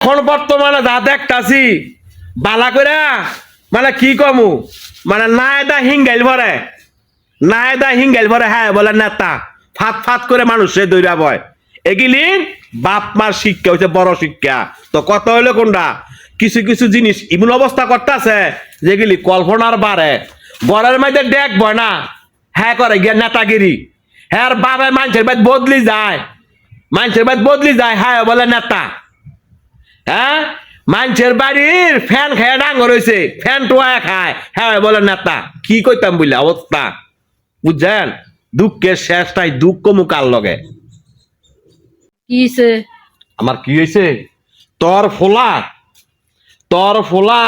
এখন বর্তমানে যা দেখতাছি, বালা করে মানে কি কমু? মানে না এটা হিঙ্গাইল ভরে। না এটা হিঙ্গাইল ভরে হ্যাঁ বলে নেতা। ফাত ফাত করে মানুষে দৈরা বয়। এগুলি, বাপ মার শিক্ষা হচ্ছে বড় শিক্ষা। তো কত হইল কোনটা কিছু কিছু জিনিস ইমন অবস্থা করতেছে যেগুলি কল্পনার বারে। গড়ের মধ্যে ডেক বয় না। হ্যাঁ করে গিয়ে নেতাগিরি। হ্যাঁ বাবা মানুষের বাদ বদলি যায়। মানুষের বাদ বদলি যায় হ্যাঁ বলে নেতা। হ্যাঁ? মানুষের বাড়ির ফ্যান খেয়ে ডাঙ্গর হয়েছে ফ্যান টোয়া খায়। হ্যাঁ বলে নেতা কি কইতাম বলে অবস্থা? বুঝছেন? দুঃখের শেষটাই দুঃখ মুখার লগে। কিছে আমার কি হয়েছে তোর ফোলা তোর ফোলা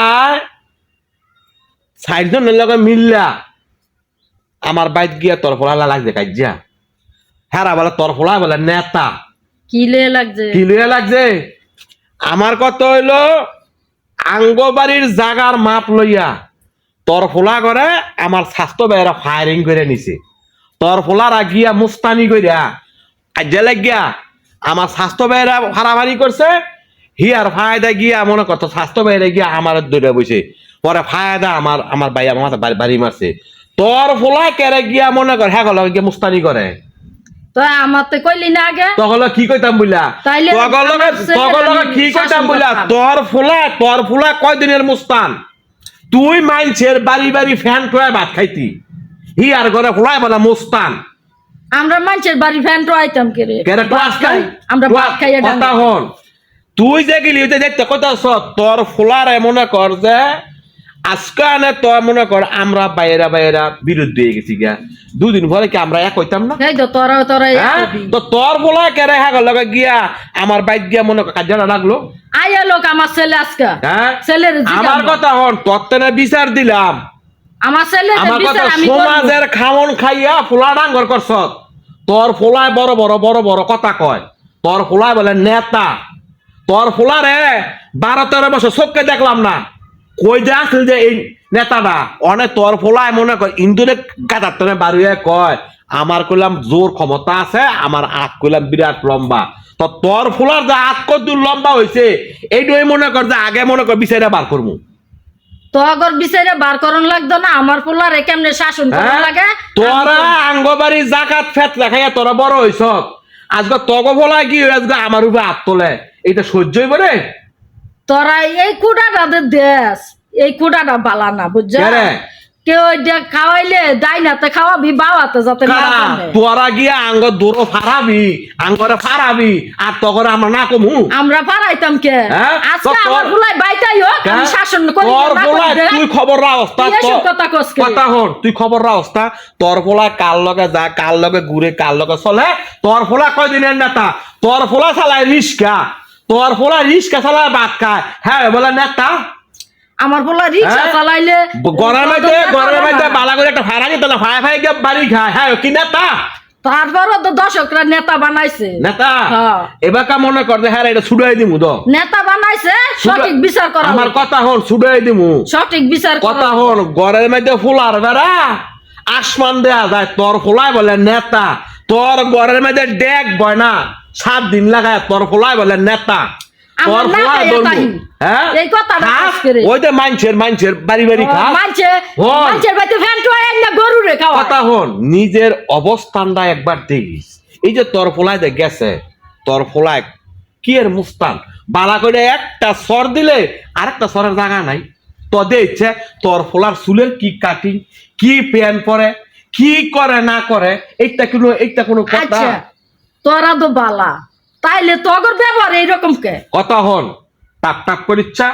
চারজনের লগে মিললা। আমার বাইক গিয়া তোর ফোলা লাগছে কাজিয়া হ্যাঁ বলে তোর ফোলা বলে নেতা। কি লে লাগছে? কি লাগছে? আমার কত হইল, আঙ্গবাড়ির জাগার মাপ লইয়া তোর ফোলা করে আমার স্বাস্থ্য বেড়া ফায়ারিং করে নিছে। তোর ফোলার গিয়া মুস্তানি কইরা কাজে লাগিয়া আমার স্বাস্থ্য বেড়া ফাড়াফাড়ি করছে, হিয়ার ফায়দা গিয়া মনে করতো স্বাস্থ্য বেড়ে গিয়া আমার দৌড়ে বসে পরে ফায়দা আমার আমার ভাই আমার বাড়ি- মারছে। তোর ফোলা কেড়ে গিয়া মনে কর হ্যাঁ গিয়া মুস্তানি করে। কি কইতাম কি কইতাম তোর ফুলা তোর ফুলা মুস্তান? তুই মাইনছের বাড়ি বাড়ি ফ্যান টয় ভাত খাইতি। হি আর ঘরে ফুলাই বলা মুস্তান। আমরা মানুষের বাড়ি ফ্যান আইতাম কে রে? কেরে ক্লাস খাই? আমরা ভাত খাইয়া ডাঙ্গা। হন। তুই যে গেলি ওই যে দেখতে কইতা তোর ফুলারে মনে কর যে আজকে আনে তোর মনে কর আমরা বাইরা বাইরা বিরুদ্ধে হয়ে গেছি গা দুদিন পরে কি আমরা এক হইতাম না? তো তোরা তোরা হ্যাঁ? তো তোর বলা কেরে হ্যাঁ লগে গিয়া আমার বাইক গিয়া মনে কর কাজে লাগল? আইয়া লোক আমার ছেলে আজকে। হ্যাঁ? ছেলের আমার কথা হন তত্ত্বের বিচার দিলাম। আমার ছেলে আমার কথা। সমাজের খামন খাইয়া ফুলা ডাঙ্গর করছ তোর ফুলায় বড় বড় বড় বড় কথা কয়। তোর ফুলায় বলে নেতা। তোর ফুলারে বারো তেরো বছর চোখকে দেখলাম না। কই যে আসল যে এই নেতাটা অনেক তোর ফুলায় মনে কর ইন্দুরে গাদার তনে বাড়িয়ে কয় আমার কইলাম জোর ক্ষমতা আছে আমার আট কইলাম বিরাট লম্বা। তো তোর ফুলার যে আট কত লম্বা হয়েছে এইটাই মনে কর যে আগে মনে কর বিচারে বার করব তো আগর বিচারে বার করন লাগতো না আমার পোলারে কেমনে শাসন হ্যাঁ? লাগে? তোরা আঙ্গবাড়ি জাকাত ফেত লেখাইয়া তোরা বড় হইছ আজকে তগ বলা কি আজকে আমার উপরে হাত তোলে। এটা সহ্যই বলে তোরা এই কুটাটা দেশ এই কুটাটা বালা না বুঝছ? কেউ খাওয়াইলে ডাইনাতে খাওয়াবি বাবাতে যাতে। তোরা গিয়া আঙ্গ দূর ফারাবি আঙ্গরে ফারাবি আর তগরে আমরা না কমু। আমরা পারাইতাম কে? হ্যাঁ? আজকে আমার ফুলাই বাইতাই হোক আমি শাসন করি তোর তুই খবর রাস্তা কথা কস কথা হন তুই খবর রাস্তা তোর ফোলা কার লগে যা কার লগে ঘুরে কার লগে চলে তোর ফোলা কয়দিনের নেতা? তোর ফোলা চালায় রিস্কা। তোর ফোলা রিস্কা চালায় খায়। হ্যাঁ বলে নেতা। আমার পোলা রিক্সা হ্যাঁ? চালাইলে গরমের মধ্যে গরমের মধ্যে বালা করে একটা ভাড়া নিতে না ভাড়া ভাই গিয়ে বাড়ি খায়। হ্যাঁ কি নেতা? তারপরও তো দর্শকরা নেতা বানাইছে। নেতা? হ্যাঁ। এবার কা মনে কর যে হ্যাঁ এটা ছুড়াই দিমু তো নেতা বানাইছে সঠিক বিচার করা আমার কথা হল ছুড়াই দিমু। সঠিক বিচার কথা হল। ঘরের মধ্যে ফুলার বেড়া। আসমান দেয়া যায় তোর ফুলাই বলে নেতা। তোর ঘরের মধ্যে ডেক বয় না। সাত দিন লাগায় তোর ফুলাই বলে নেতা। তোর না বলব হ্যাঁ? এই কথাটা খাস? খাস ওই যে মানছের মানছের বাড়ি বাড়ি খা। মানছে মানছের বাড়িতে ফ্যান তো না গরু রে খাওয়া কথা হন নিজের অবস্থানটা একবার দেখিস। এই যে তোর যে গেছে তোর কি এর মুস্তান? বালা করে একটা সর দিলে আরেকটা সরের জায়গা নাই। তো দেখছে তোর ফোলার চুলের কি কাটিং কি প্যান পরে কি করে না করে এইটা কোনো এইটা কোনো কথা? আচ্ছা। তোরা তো বালা। তাইলে তগর ব্যবহার এইরকম কে? কথা হন টাক টাপ করিচ্ছা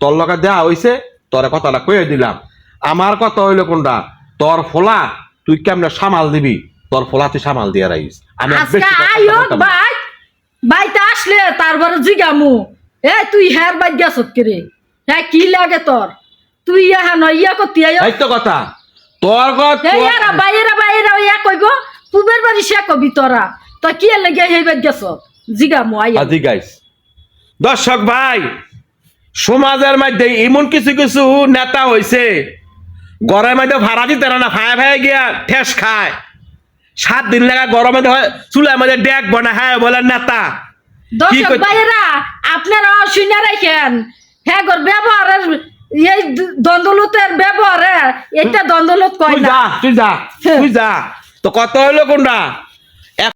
তোর লগে দেয়া হইছে তোর কথাটা কয়ে দিলাম। আমার কথা হইল কোনটা? তোর ফোলা তুই কেমনে সামাল দিবি? তোর ফোলা তুই সামাল দিয়ে রাখিস আমি আর আজকে বেশি কথা আইও বলতাম না। ভাই বাইতে আসলে তারপরে জিগামু। এ তুই হের বাই গেছ করে হ্যাঁ কি লাগে তোর? তুই ইয়া নয় ইয়া করতে এই তো কথা। তোর কথা এই ইয়ারা বাইরা বাইরা ইয়া কইব পুবের বাড়ি সে কবি তোরা। তো কি লাগে হেই বাই গেছ? জিগামু আইয়া আজি গাইস দর্শক ভাই সমাজের মধ্যে এমন কিছু কিছু নেতা হইছে গরমের মধ্যে ভাড়া দিতে না ভাই ভাই গিয়া ঠেস খায়। সাত দিন লাগা গরমে হয় চুলের মধ্যে ডেক বনা হ্যাঁ বলে নেতা। দর্শক ভাইয়েরা আপনারা শুনে রাখেন হ্যাঁ গোর ব্যবহারের এই দ্বন্দ্বলুতের ব্যবহারে এটা দ্বন্দ্বলত কয় তুই না? যা তুই যা। তুই যা। তো কত হইল কোনটা